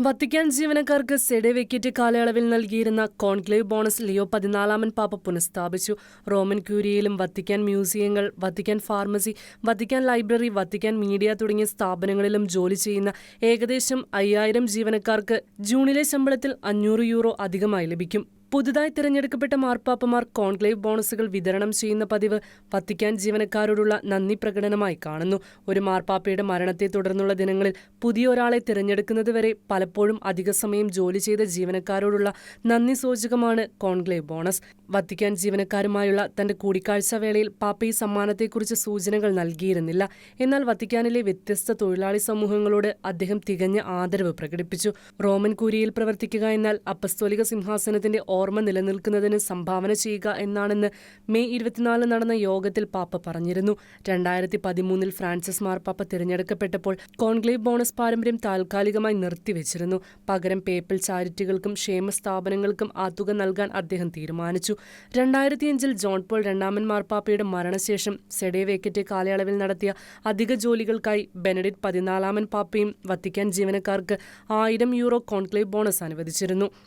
Vatican ജീവനക്കാർക്ക് സെഡെ vacate കാലയളവിൽ നൽകിയിരുന്ന കോൺക്ലേവ് ബോണസ് ലിയോ പതിനാലാമൻ പാപ്പ പുനഃസ്ഥാപിച്ചു. റോമൻ ക്യൂരിയയിലും വത്തിക്കാൻ മ്യൂസിയങ്ങൾ Vatican pharmacy Vatican library Vatican media തുടങ്ങിയ സ്ഥാപനങ്ങളിലും ജോലി ചെയ്യുന്ന ഏകദേശം അയ്യായിരം ജീവനക്കാർക്ക് ജൂണിലെ ശമ്പളത്തിൽ അഞ്ഞൂറ് യൂറോ അധികമായി ലഭിക്കും. പുതുതായി തിരഞ്ഞെടുക്കപ്പെട്ട മാർപ്പാപ്പമാർ കോൺക്ലേവ് ബോണസുകൾ വിതരണം ചെയ്യുന്ന പതിവ് വത്തിക്കാൻ ജീവനക്കാരോടുള്ള നന്ദി പ്രകടനമായി കാണുന്നു. ഒരു മാർപ്പാപ്പയുടെ മരണത്തെ തുടർന്നുള്ള ദിനങ്ങളിൽ പുതിയ ഒരാളെ തിരഞ്ഞെടുക്കുന്നതുവരെ പലപ്പോഴും അധിക സമയം ജോലി ചെയ്ത ജീവനക്കാരോടുള്ള നന്ദി സൂചകമാണ് കോൺക്ലേവ് ബോണസ്. വത്തിക്കാൻ ജീവനക്കാരുമായുള്ള തന്റെ കൂടിക്കാഴ്ച വേളയിൽ പാപ്പ ഈ സമ്മാനത്തെക്കുറിച്ച് സൂചനകൾ നൽകിയിരുന്നില്ല. എന്നാൽ വത്തിക്കാനിലെ വ്യത്യസ്ത തൊഴിലാളി സമൂഹങ്ങളോട് അദ്ദേഹം തികഞ്ഞ ആദരവ് പ്രകടിപ്പിച്ചു. റോമൻ കൂരിയിൽ പ്രവർത്തിക്കുക എന്നാൽ അപ്പസ്തോലിക സിംഹാസനത്തിന്റെ ഓർമ്മ നിലനിൽക്കുന്നതിന് സംഭാവന ചെയ്യുക എന്നാണെന്ന് മെയ് ഇരുപത്തിനാല് നടന്ന യോഗത്തിൽ പാപ്പ പറഞ്ഞിരുന്നു. രണ്ടായിരത്തി പതിമൂന്നിൽ ഫ്രാൻസിസ് മാർപ്പാപ്പ തിരഞ്ഞെടുക്കപ്പെട്ടപ്പോൾ കോൺക്ലേവ് ബോണസ് പാരമ്പര്യം താൽക്കാലികമായി നിർത്തിവെച്ചിരുന്നു. പകരം പേപ്പൽ ചാരിറ്റികൾക്കും ക്ഷേമ സ്ഥാപനങ്ങൾക്കും ആ തുക നൽകാൻ അദ്ദേഹം തീരുമാനിച്ചു. രണ്ടായിരത്തിയഞ്ചിൽ ജോൺ പോൾ രണ്ടാമൻ മാർപ്പാപ്പയുടെ മരണശേഷം സെഡേ വേക്കറ്റ് കാലയളവിൽ നടത്തിയ അധിക ജോലികൾക്കായി ബെനഡിറ്റ് പതിനാലാമൻ പാപ്പയും വത്തിക്കാൻ ജീവനക്കാർക്ക് ആയിരം യൂറോ കോൺക്ലേവ് ബോണസ് അനുവദിച്ചിരുന്നു.